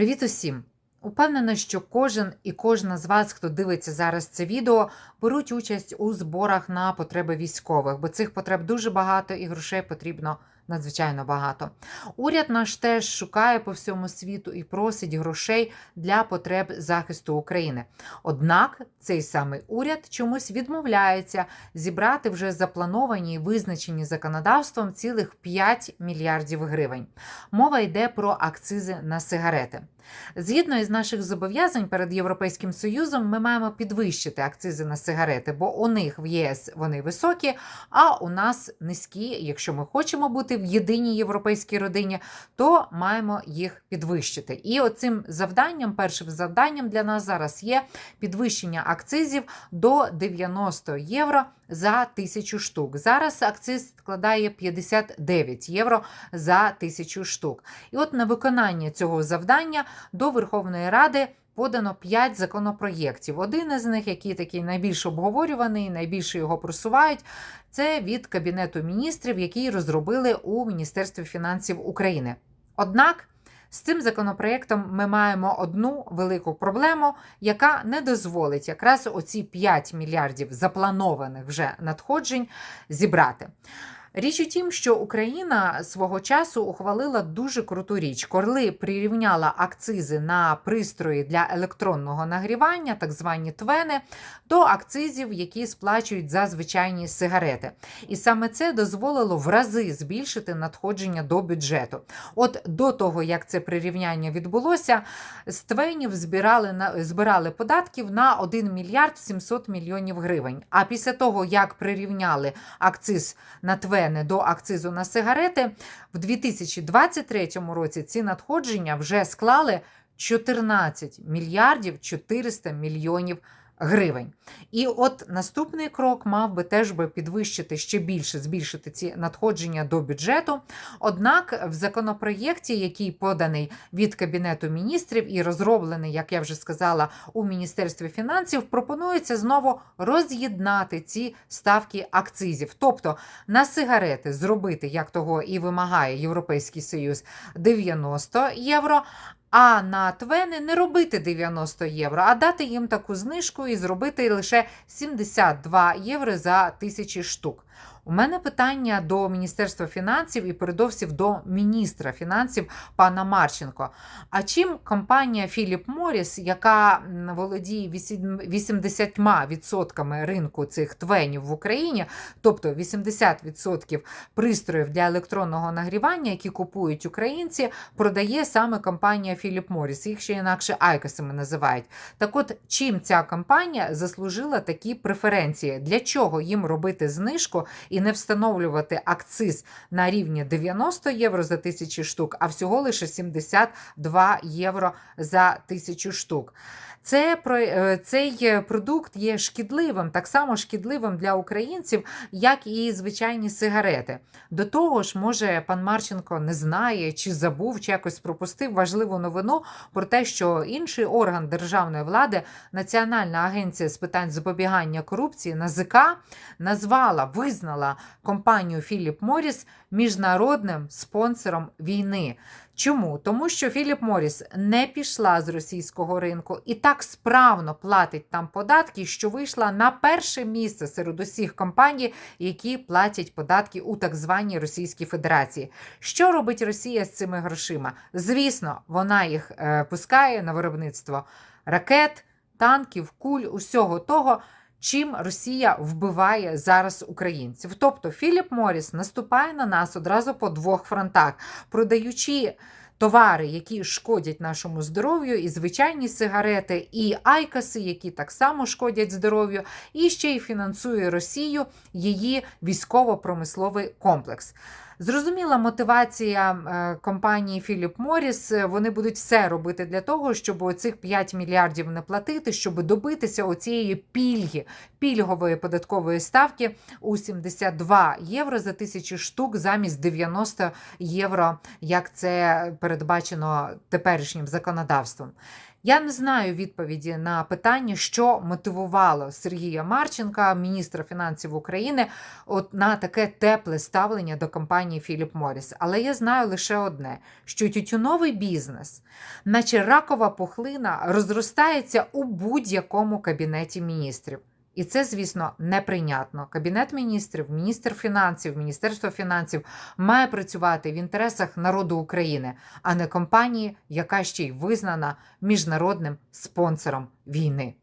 Привіт усім! Упевнена, що кожен і кожна з вас, хто дивиться зараз це відео, беруть участь у зборах на потреби військових, бо цих потреб дуже багато і грошей потрібно надзвичайно багато. Уряд наш теж шукає по всьому світу і просить грошей для потреб захисту України. Однак цей самий уряд чомусь відмовляється зібрати вже заплановані і визначені законодавством цілих 5 мільярдів гривень. Мова йде про акцизи на сигарети. Згідно із наших зобов'язань перед Європейським Союзом, ми маємо підвищити акцизи на сигарети, бо у них в ЄС вони високі, а у нас низькі. Якщо ми хочемо бути в єдиній європейській родині, то маємо їх підвищити. І оцим завданням, першим завданням для нас зараз є підвищення акцизів до 90 євро за тисячу штук. Зараз акциз складає 59 євро за тисячу штук. І от на виконання цього завдання до Верховної Ради. Подано 5 законопроєктів. Один із них, який такий найбільш обговорюваний, найбільше його просувають, це від Кабінету міністрів, який розробили у Міністерстві фінансів України. Однак з цим законопроєктом ми маємо одну велику проблему, яка не дозволить якраз оці 5 мільярдів запланованих вже надходжень зібрати. Річ у тім, що Україна свого часу ухвалила дуже круту річ, коли прирівняла акцизи на пристрої для електронного нагрівання, так звані твени, до акцизів, які сплачують за звичайні сигарети. І саме це дозволило в рази збільшити надходження до бюджету. От до того, як це прирівняння відбулося, з твенів збирали на збирали податків на 1 мільярд 700 мільйонів гривень. А після того, як прирівняли акциз на твени, до акцизу на сигарети, в 2023 році ці надходження вже склали 14 мільярдів 400 мільйонів гривень. І от наступний крок мав би теж би підвищити ще більше, збільшити ці надходження до бюджету. Однак в законопроєкті, який поданий від Кабінету міністрів і розроблений, як я вже сказала, у Міністерстві фінансів, пропонується знову роз'єднати ці ставки акцизів. Тобто на сигарети зробити, як того і вимагає Європейський Союз, 90 євро. А на твени не робити 90 євро, а дати їм таку знижку і зробити лише 72 євро за тисячі штук. У мене питання до Міністерства фінансів і передовсім до міністра фінансів пана Марченко. А чим компанія Філіп Моріс, яка володіє 80% ринку цих твенів в Україні, тобто 80% пристроїв для електронного нагрівання, які купують українці, продає саме компанія Філіп Моріс. Їх ще інакше айкосами називають. Так от, чим ця компанія заслужила такі преференції? Для чого їм робити знижку? І не встановлювати акциз на рівні 90 євро за тисячу штук, а всього лише 72 євро за тисячу штук. Це, Цей продукт є шкідливим, так само шкідливим для українців, як і звичайні сигарети. До того ж, може, пан Марченко не знає, чи забув, чи якось пропустив важливу новину про те, що інший орган державної влади, Національна агенція з питань запобігання корупції НАЗК, назвала, визнала компанію Філіп Моріс міжнародним спонсором війни. Чому? Тому що Філіп Моріс не пішла з російського ринку і так справно платить там податки, що вийшла на перше місце серед усіх компаній, які платять податки у так званій Російській Федерації. Що робить Росія з цими грошима? Звісно, вона їх е, пускає на виробництво ракет, танків, куль, усього того чим Росія вбиває зараз українців. Тобто Філіп Моріс наступає на нас одразу по двох фронтах, продаючи. Товари, які шкодять нашому здоров'ю, і звичайні сигарети, і айкаси, які так само шкодять здоров'ю, і ще й фінансує Росію її військово-промисловий комплекс. Зрозуміла мотивація е, компанії Філіп Моріс. Вони будуть все робити для того, щоб оцих 5 мільярдів не платити, щоб добитися оцієї пільги, пільгової податкової ставки у 72 євро за тисячу штук замість 90 євро, як це передбачено теперішнім законодавством. Я не знаю відповіді на питання, що мотивувало Сергія Марченка, міністра фінансів України, от на таке тепле ставлення до компанії Філіп Моріс. Але я знаю лише одне: що тютюновий бізнес, наче ракова пухлина, розростається у будь-якому кабінеті міністрів. І це, звісно, неприйнятно. Кабінет міністрів, міністр фінансів, Міністерство фінансів має працювати в інтересах народу України, а не компанії, яка ще й визнана міжнародним спонсором війни.